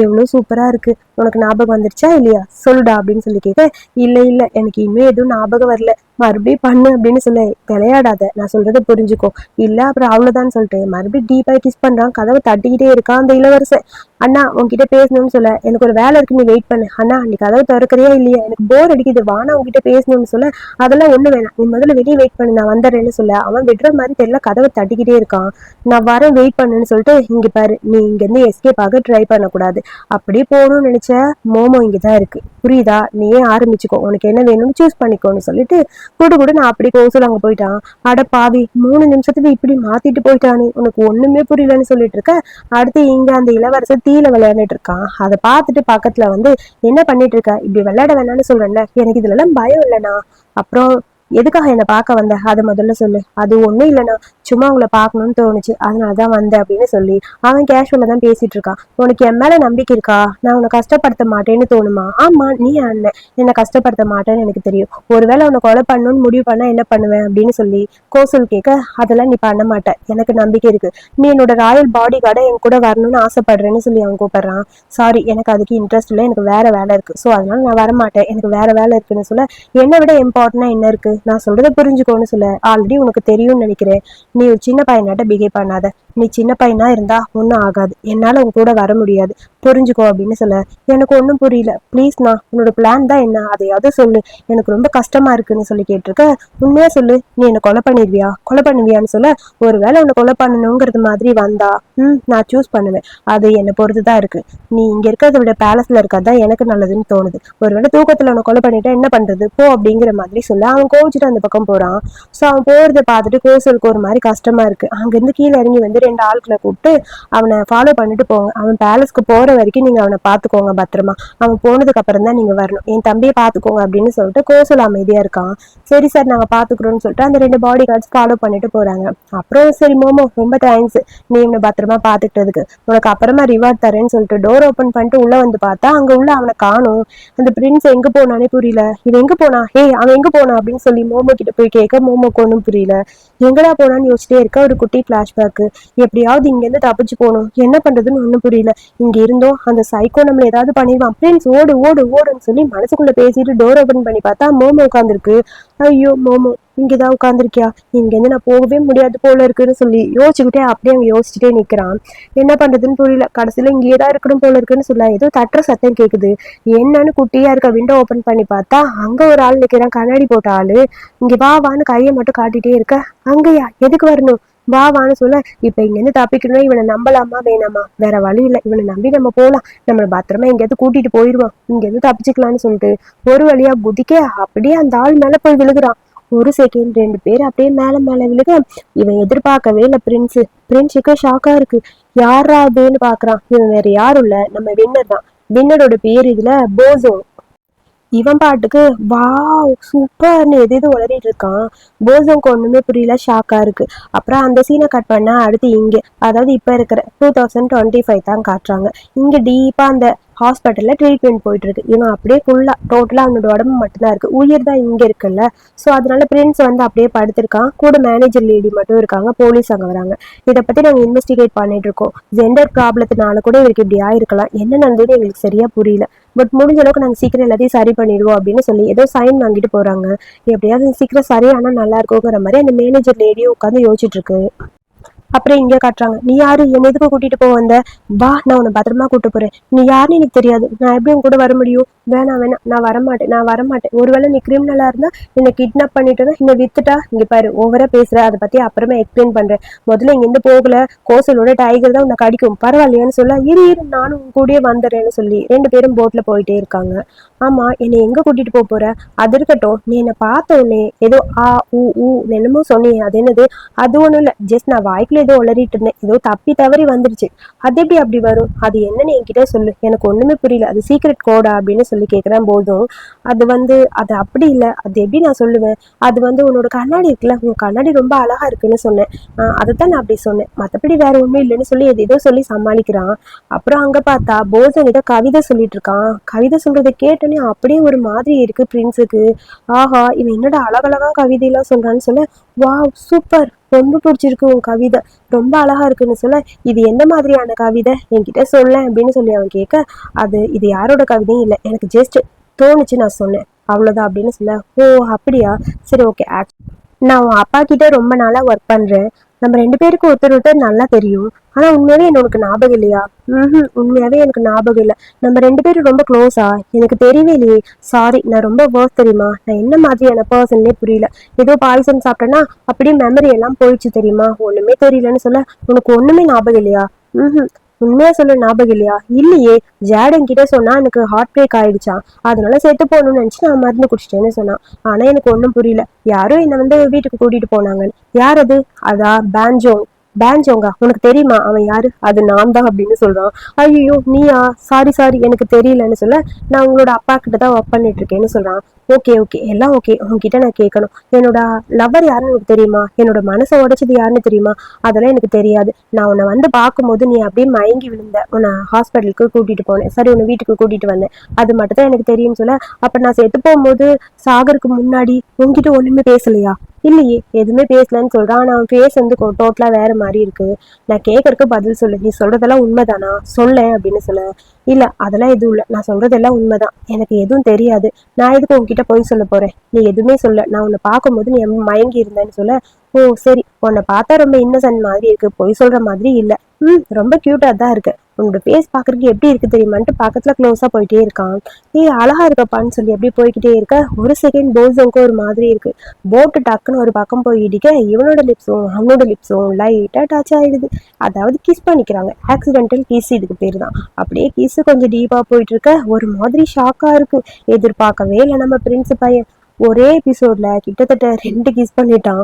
எவ்வளோ சூப்பராக இருக்குது உனக்கு ஞாபகம் வந்துருச்சா இல்லையா? சொல்லுடா அப்படின்னு சொல்லி கேட்க இல்ல இல்ல எனக்கு இனிமே எதுவும் ஞாபகம் வரல. மறுபடியும் பண்ணு அப்படின்னு சொல்ல. விளையாடாத. நான் சொல்றத புரிஞ்சுக்கோ. இல்லை அப்புறம் அவ்வளவுதான் சொல்லிட்டு மறுபடியும் டீப்பாக கிஸ் பண்றான். கதவை தட்டிக்கிட்டே இருக்கான் அந்த இளவரசன். அண்ணா உன்கிட்ட பேசணும்னு சொல்ல. எனக்கு ஒரு வேலை இருக்கு நீ வெயிட் பண்ணு. அண்ணா நீ கதவை திறக்கறியா இல்லையா? எனக்கு போர் அடிக்குது. வானா உங்ககிட்ட பேசணும்னு சொல்ல. அதெல்லாம் ஒன்றும் வேணாம். நீ முதல்ல வெளியே வெயிட் பண்ணு. நான் வந்துடுறேன்னு சொல்ல. அவன் விடுற மாதிரி தெரியல. கதவை தட்டிக்கிட்டே இருக்கான். நான் வரேன் வெயிட் பண்ணுன்னு சொல்லிட்டு இங்க பாரு. நீ இங்க இருந்து எஸ்கேப் ஆக ட்ரை பண்ணக்கூடாது. அப்படியே போகணும்னு நினைச்சு மோமோ இங்கதான் இருக்கு. புரியுதா? நீயே ஆரம்பிச்சுக்கோ. உனக்கு என்ன வேணும்னு சூஸ் பண்ணிக்கோன்னு சொல்லிட்டு கூட கூட நான் அப்படி கோசல் அங்கே போயிட்டான். அட பாவி மூணு நிமிஷத்துல இப்படி மாத்திட்டு போயிட்டானே. உனக்கு ஒண்ணுமே புரியலன்னு சொல்லிட்டு இருக்க. அடுத்து இங்க அந்த இளவரசர் தீல விளையாண்டுட்டு இருக்கான். அதை பார்த்துட்டு பக்கத்துல வந்து என்ன பண்ணிட்டு இருக்க? இப்படி விளையாட வேணாம்னு சொல்றேன்ல. எனக்கு இதுல எல்லாம் பயம் இல்லைண்ணா. அப்புறம் எதுக்காக என்னை பார்க்க வந்த? அதை முதல்ல சொல்லு. அது ஒண்ணும் இல்லைண்ணா. சும்மா உங்களை பார்க்கணும்னு தோணுச்சு. அதனால தான் வந்தேன் அப்படின்னு சொல்லி அவன் கேஷுவலாக தான் பேசிட்டு இருக்கான். உனக்கு என் மேல நம்பிக்கை இருக்கா? நான் உன்னை கஷ்டப்படுத்த மாட்டேன்னு தோணுமா? ஆமா நீ அண்ணன் என்னை கஷ்டப்படுத்த மாட்டேன்னு எனக்கு தெரியும். ஒருவேளை உன்னை கொலை பண்ணணும்னு முடிவு பண்ணா என்ன பண்ணுவேன் அப்படின்னு சொல்லி கோசல் கேட்க அதெல்லாம் நீ பண்ண மாட்டேன் எனக்கு நம்பிக்கை இருக்கு. நீ என்னோட ராயல் பாடி கார்டை என் கூட வரணும்னு ஆசைப்படுறேன்னு சொல்லி அவன் கூப்பிடுறான். சாரி எனக்கு அதுக்கு இன்ட்ரெஸ்ட் இல்லை. எனக்கு வேற வேலை இருக்கு. ஸோ அதனால நான் வரமாட்டேன். எனக்கு வேற வேலை இருக்குன்னு சொல்ல என்னை விட இம்பார்ட்டன்டா என்ன இருக்கு? நான் சொல்றதை புரிஞ்சுக்கோன்னு சொல்ல ஆல்ரெடி உனக்கு தெரியும்னு நினைக்கிறேன். நீ சின்ன பையனாட்ட பிஹேவ் பண்ணாத. நீ சின்ன பையனா இருந்தா ஒன்றும் ஆகாது. என்னால உன் கூட வர முடியாது. புரிஞ்சுக்கோ அப்படின்னு சொல்ல. எனக்கு ஒன்றும் புரியல. ப்ளீஸ்ண்ணா உன்னோட பிளான் தான் என்ன? அதையாவது சொல்லு. எனக்கு ரொம்ப கஷ்டமா இருக்குன்னு சொல்லி கேட்டிருக்க. உண்மையா சொல்லு. நீ என்னை கொலை பண்ணிடுவியா கொலை பண்ணுவியான்னு சொல்ல. ஒருவேளை உன்னை கொலை பண்ணணுங்கிறது மாதிரி வந்தா ம் நான் சூஸ் பண்ணுவேன். அது என்னை பொறுத்து தான் இருக்கு. நீ இங்க இருக்கிறத விட பேலஸ்ல இருக்கறதுதான் எனக்கு நல்லதுன்னு தோணுது. ஒருவேளை தூக்கத்துல உன்னை கொலை பண்ணிட்டா என்ன பண்றது? போ அப்படிங்கிற மாதிரி சொல்ல. அவன் கோவிச்சுட்டு அந்த பக்கம் போறான். ஸோ அவன் போறதை பார்த்துட்டு கோசலுக்கு ஒரு மாதிரி கஷ்டமா இருக்கு. அங்கிருந்து கீழே இறங்கி வந்து ரெண்டு ஆட்களை கூப்பிட்டு அவனை ஃபாலோ பண்ணிட்டு போங்க. அவன் பேலஸ்க்கு போற வரைக்கும் நீங்க அவனை பாத்துக்கோங்க பத்திரமா. அவன் போனதுக்கு அப்புறம் தான் நீங்க வரணும். என் தம்பியை பாத்துக்கோங்க அப்படின்னு சொல்லிட்டு கோசல் அமைதியா இருக்கான். சரி சார் நாங்க பாத்துக்கிறோம்னு சொல்லிட்டு அந்த ரெண்டு பாடி கார்ட்ஸ் ஃபாலோ பண்ணிட்டு போறாங்க. அப்புறம் சரி மோமோ ரொம்ப தேங்க்ஸ் நீ இவனை பத்திரமா பாத்துக்கிட்டதுக்கு உனக்கு அப்புறமா ரிவார்ட் தரேன்னு சொல்லிட்டு டோர் ஓபன் பண்ணிட்டு உள்ள வந்து பார்த்தா அங்க உள்ள அவனை காணும். அந்த பிரின்ஸ் எங்க போனானே புரியல. இது எங்க போனா? ஹே அவன் எங்க போனா அப்படின்னு சொல்லி மோமோ கிட்ட போய் கேட்க மோமோக்கு ஒன்றும் புரியல. எங்கடா போனான்னு யோசிச்சிட்டே இருக்க? ஒரு குட்டி பிளாஷ்பேக் எப்படியாவது இங்க இருந்து தப்பிச்சு போகணும். என்ன பண்றதுன்னு ஒன்றும் புரியல. இங்க இருந்தோம் அந்த சைக்கோ நம்மளை ஏதாவது பண்ணிடுவான். பிரின்ஸ் ஓடு ஓடு ஓடுன்னு சொல்லி மனசுக்குள்ள பேசிட்டு டோர் ஓபன் பண்ணி பார்த்தா மோமோ உட்காந்துருக்கு ஐயோ மோமோ இங்கதான் உட்காந்துருக்கியா இங்கேருந்து நான் போகவே முடியாது போல இருக்குன்னு சொல்லி யோசிச்சுக்கிட்டே அப்படியே அங்க யோசிச்சுட்டே நிக்கிறான். என்ன பண்றதுன்னு புரியல. கடைசியில இங்கேயே தான் இருக்கணும் போல இருக்குன்னு சொல்ல ஏதோ தட்டுற சத்தம் கேக்குது. என்னன்னு குட்டியா இருக்க விண்டோ ஓபன் பண்ணி பார்த்தா அங்க ஒரு ஆள் நிற்கிறான் கண்ணாடி போட்ட ஆளு. இங்க வா வான்னு கையை மட்டும் காட்டிட்டே இருக்க. அங்கேயா? எதுக்கு வரணும்? வா வான்னு சொல்ல இப்ப இங்க இருந்து தப்பிக்கணும்னா இவனை நம்பலாமா வேணாமா? வேற வழி இல்ல. இவனை நம்பி நம்ம போலாம். நம்ம பத்திரமா எங்கேயாவது கூட்டிட்டு போயிடுவான். இங்க இருந்து தப்பிச்சுக்கலாம்னு சொல்லிட்டு ஒரு வழியா குதிக்க அப்படியே அந்த ஆள் மேல போய் விழுகுறான். ஒரு செகண்ட் ரெண்டு பேர் அப்படியே மேல மேல விழுக இவன் எதிர்பார்க்கவே இல்லை பிரின்ஸ் பிரின்ஸுக்கு ஷாக்கா இருக்கு. யாரா அதுன்னு பாக்குறான். இவன் வேற யாரும் இல்ல. நம்ம வின்னர் தான். வின்னரோட பேர் இதுல போசோ இவன் பாட்டுக்கு வா சூப்பர்னு எது எது உளறிட்டு இருக்கான். பேர்ஸுக்கு ஒண்ணுமே புரியல ஷாக்கா இருக்கு. அப்புறம் அந்த சீனை கட் பண்ணா அடுத்து இங்க அதாவது இப்ப இருக்கிற டூ தௌசண்ட் டுவெண்ட்டி ஃபைவ் தான் காட்டுறாங்க. இங்க டீப்பா அந்த ஹாஸ்பிட்டலில் ட்ரீட்மெண்ட் போயிட்டு இருக்கு இவன் அப்படியே ஃபுல்லாக டோட்டலாக அவனோட உடம்பு மட்டும்தான் இருக்கு. உயிர் தான் இங்கே இருக்குல்ல. ஸோ அதனால பிரின்ஸ் வந்து அப்படியே படுத்திருக்கான். கூட மேனேஜர் லேடி மட்டும் இருக்காங்க. போலீஸ் அங்கே வராங்க. இதை பற்றி நாங்கள் இன்வெஸ்டிகேட் பண்ணிட்டு இருக்கோம். ஜெண்டர் ப்ராப்ளத்தினால கூட இவருக்கு இப்படி ஆயிருக்கலாம். என்ன நடந்ததுன்னு எங்களுக்கு சரியா புரியல. பட் முடிஞ்ச அளவுக்கு நாங்கள் சீக்கிரம் எல்லாத்தையும் சரி பண்ணிடுவோம் அப்படின்னு சொல்லி ஏதோ சைன் வாங்கிட்டு போறாங்க. எப்படியாவது சீக்கிரம் சரியானால் நல்லா இருக்குங்கிற மாதிரி அந்த மேனேஜர் லேடியும் உட்காந்து யோசிச்சுட்டு இருக்கு. அப்புறம் இங்கே காட்டுறாங்க. நீ யாரு? என்ன எதுக்கு கூட்டிட்டு போக வந்த? வா நான் உன்னை பத்திரமா கூட்டு போறேன். நீ யாருன்னு எனக்கு தெரியாது. நான் எப்படி உன் கூட வர முடியும்? வேணாம் வேணாம். நான் வரமாட்டேன் நான் வரமாட்டேன். ஒருவேளை நீ கிரிமினலா இருந்தா என்னை கிட்னாப் பண்ணிட்டு என்னை வித்துட்டா இங்க பாரு ஓவரா பேசுற அதை பத்தி அப்புறமா எக்ஸ்பிளைன் பண்றேன். முதல்ல இங்க இருந்து போகல. கோசலோட டைகர் தான் உன்னை கடிக்கும். பரவாயில்லையான்னு சொல்ல. இரு இரு நானும் உன் கூடயே வந்துடுறேன்னு சொல்லி ரெண்டு பேரும் போட்ல போயிட்டே இருக்காங்க. ஆமா என்னை எங்க கூட்டிட்டு போக போற? அது இருக்கட்டும். நீ என்னை பார்த்த உடனே ஏதோ ஆ ஊ ஊ என்னமோ சொன்னேன் அது என்னது? அது ஒண்ணும் இல்ல. ஜஸ்ட் நான் வாய்க்குள்ள ஏதோ உளறிட்டு இருந்தேன். ஏதோ தப்பி தவறி வந்துருச்சு. அது எப்படி அப்படி வரும்? அது என்னன்னு என்கிட்ட சொல்லு. எனக்கு ஒண்ணுமே புரியல. அது சீக்ரெட் கோடா அப்படின்னு சொல்லி கேட்குறேன் போதும். அது வந்து அது அப்படி இல்லை. அது எப்படி நான் சொல்லுவேன்? அது வந்து உன்னோட கண்ணாடி இருக்குல்ல உன் கண்ணாடி ரொம்ப அழகா இருக்குன்னு சொன்னேன். அதை தான் நான் அப்படி சொன்னேன். மற்றபடி வேற ஒன்றும் இல்லைன்னு சொல்லி எது ஏதோ சொல்லி சமாளிக்கிறான். அப்புறம் அங்க பார்த்தா போதன் ஏதோ கவிதை சொல்லிட்டு இருக்கான். கவிதை சொல்றதை கேட்டோன்னே அப்படியே ஒரு மாதிரி இருக்கு பிரின்ஸுக்கு. ஆஹா இவன் என்னடா அழகழகா கவிதையெல்லாம் சொல்றான்னு சொல்ல வா சூப்பர். ரொம்ப பிடிச்சிருக்கு உன் கவிதை. ரொம்ப அழகா இருக்குன்னு சொல்ல இது எந்த மாதிரியான கவிதை? என்கிட்ட சொல்ல அப்படின்னு சொல்லி அவன் கேட்க அது இது யாரோட கவிதையும் இல்லை. எனக்கு ஜஸ்ட் தோணுச்சு நான் சொன்னேன். அவ்வளோதான் அப்படின்னு சொல்ல ஓ அப்படியா? சரி ஓகே நான் உன் அப்பா கிட்ட ரொம்ப நாளாக ஒர்க் பண்ணுறேன் நம்ம ரெண்டு பேருக்கும் ஒருத்தர் ஒருத்தர் நல்லா தெரியும். ஆனா உண்மையாவே எனக்கு ஞாபகம் இல்லையா? ம் உண்மையாவே எனக்கு ஞாபகம் இல்லை. நம்ம ரெண்டு பேரும் ரொம்ப க்ளோஸா எனக்கு தெரியவே இல்லையே. சாரி நான் ரொம்ப வேர்ஸ் தெரியுமா? நான் என்ன மாதிரியான பர்சன்னே புரியல. ஏதோ பாய்சன் சாப்பிட்டேன்னா அப்படியே மெமரி எல்லாம் போயிடுச்சு தெரியுமா? ஒண்ணுமே தெரியலன்னு சொல்ல உனக்கு ஒண்ணுமே ஞாபகம் இல்லையா? ம் உண்மையா சொல்ல ஞாபகம் இல்லையா? இல்லையே. ஜேடன் கிட்ட சொன்னா எனக்கு ஹார்ட் பிரேக் ஆயிடுச்சான் அதனால செத்து போகணும்னு நினைச்சு நான் மருந்து குடிச்சிட்டேன்னு சொன்னான். ஆனா எனக்கு ஒன்றும் புரியல. யாரும் என்னை வந்து வீட்டுக்கு கூட்டிட்டு போனாங்க யார் அது? அதா பேஞ்சோங் பேஞ்சோங்க உனக்கு தெரியுமா? அவன் யாரு? அது நான் தான் அப்படின்னு சொல்றான். ஐயோ நீயா? சாரி சாரி எனக்கு தெரியலன்னு சொல்ல நான் உங்களோட அப்பா கிட்ட தான் ஒர்க் பண்ணிட்டு இருக்கேன்னு சொல்றான். ஓகே ஓகே எல்லாம் ஓகே. உங்ககிட்ட நான் கேட்கணும். என்னோட லவர் யாருன்னு எனக்கு தெரியுமா? என்னோட மனசை உடைச்சது யாருன்னு தெரியுமா? அதெல்லாம் எனக்கு தெரியாது. நான் உன்னை வந்து பார்க்கும்போது நீ அப்படியே மயங்கி விழுந்த. உன்னை ஹாஸ்பிட்டலுக்கு கூட்டிட்டு போனேன். சரி உன்னை வீட்டுக்கு கூட்டிட்டு வந்தேன். அது மட்டும் தான் எனக்கு தெரியும்னு சொல்ல அப்ப நான் செத்து போகும்போது சாகருக்கு முன்னாடி உங்ககிட்ட ஒண்ணுமே பேசலையா? இல்லையே எதுவுமே பேசலன்னு சொல்றான் ஆனால் அவன் ஃபேஸ் வந்து டோட்டலா வேற மாதிரி இருக்கு. நான் கேட்கறதுக்கு பதில் சொல்லு. நீ சொல்றதெல்லாம் உண்மைதானா? சொல்ல அப்படின்னு சொல்ல இல்ல அதெல்லாம் எதுவும் இல்லை. நான் சொல்றதெல்லாம் உண்மைதான். எனக்கு எதுவும் தெரியாது. நான் எதுக்கு உங்ககிட்ட போய் சொல்ல போறேன்? நீ எதுவுமே சொல்ல நான் உன்னை பார்க்கும்போது நீ மயங்கி இருந்தேன்னு சொல்ல ஓ சரி. உன்னை பார்த்தா ரொம்ப இன்னசென்ட் மாதிரி இருக்கு. பொய் சொல்ற மாதிரி இல்ல. ம் ரொம்ப கியூட்டா தான் இருக்கு. உன்னோட ஃபேஸ் பாக்குறதுக்கு எப்படி இருக்கு தெரியுமான்ட்டு பக்கத்துல க்ளோஸா போயிட்டே இருக்கான். நீ அழகா இருக்கப்பான்னு சொல்லி அப்படியே போய்கிட்டே இருக்க. ஒரு செகண்ட் போஸுக்கு ஒரு மாதிரி இருக்கு. போட்டு டக்குன்னு ஒரு பக்கம் போய் இடிக்க இவனோட லிப்ஸும் அவனோட லிப்ஸும் லைட்டா டச் ஆயிடுது. அதாவது கிஸ் பண்ணிக்கிறாங்க. ஆக்சிடென்டல் கிஸ் இதுக்கு பேர் தான். அப்படியே கிஸ் கொஞ்சம் டீப்பா போயிட்டு இருக்க. ஒரு மாதிரி ஷாக்கா இருக்கு. எதிர்பார்க்கவே இல்லை நம்ம பிரின்ஸ் பையன். ஒரே எபிசோட்ல கிட்டத்தட்ட ரெண்டு கிஸ் பண்ணிட்டான்.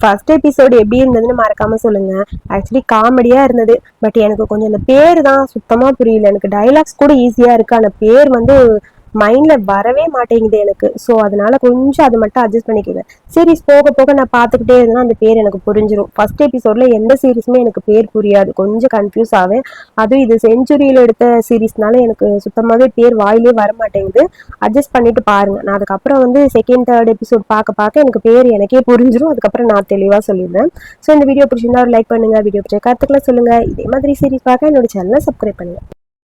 ஃபர்ஸ்ட் எபிசோடு எப்படி இருந்ததுன்னு மறக்காம சொல்லுங்க. ஆக்சுவலி காமெடியா இருந்தது. பட் எனக்கு கொஞ்சம் இந்த பேர் தான் சுத்தமா புரியல. எனக்கு டைலாக்ஸ் கூட ஈஸியா இருக்கு. அந்த பேர் வந்து மைண்ட்ல வரவே மாட்டேங்குது எனக்கு. ஸோ அதனால கொஞ்சம் அதை மட்டும் அட்ஜஸ்ட் பண்ணிக்கோங்க. சீரிஸ் போக போக நான் பார்த்துக்கிட்டே இருந்தேன்னா அந்த பேர் எனக்கு புரிஞ்சிடும் ஃபர்ஸ்ட் எபிசோட்ல எந்த சீரிஸுமே எனக்கு பேர் புரியாது. கொஞ்சம் கன்ஃபியூஸ் ஆவேன். அதுவும் இது செஞ்சுரியில் எடுத்த சீரீஸ்னால எனக்கு சுத்தமாகவே பேர் வாயிலே வர மாட்டேங்குது அட்ஜஸ்ட் பண்ணிட்டு பாருங்க. நான் அதுக்கப்புறம் வந்து செகண்ட் தேர்ட் எபிசோட் பார்க்க பார்க்க எனக்கு பேர் எனக்கே புரிஞ்சிடும் அதுக்கப்புறம் நான் தெளிவாக சொல்லிடுவேன் ஸோ இந்த வீடியோ பிடிச்சிருந்தா ஒரு லைக் பண்ணுங்க. வீடியோ பிடிச்ச கருத்துக்களை சொல்லுங்க. இதே மாதிரி சீரிஸ் பார்க்க என்னோட சேனலை சப்ஸ்கிரைப் பண்ணுங்க.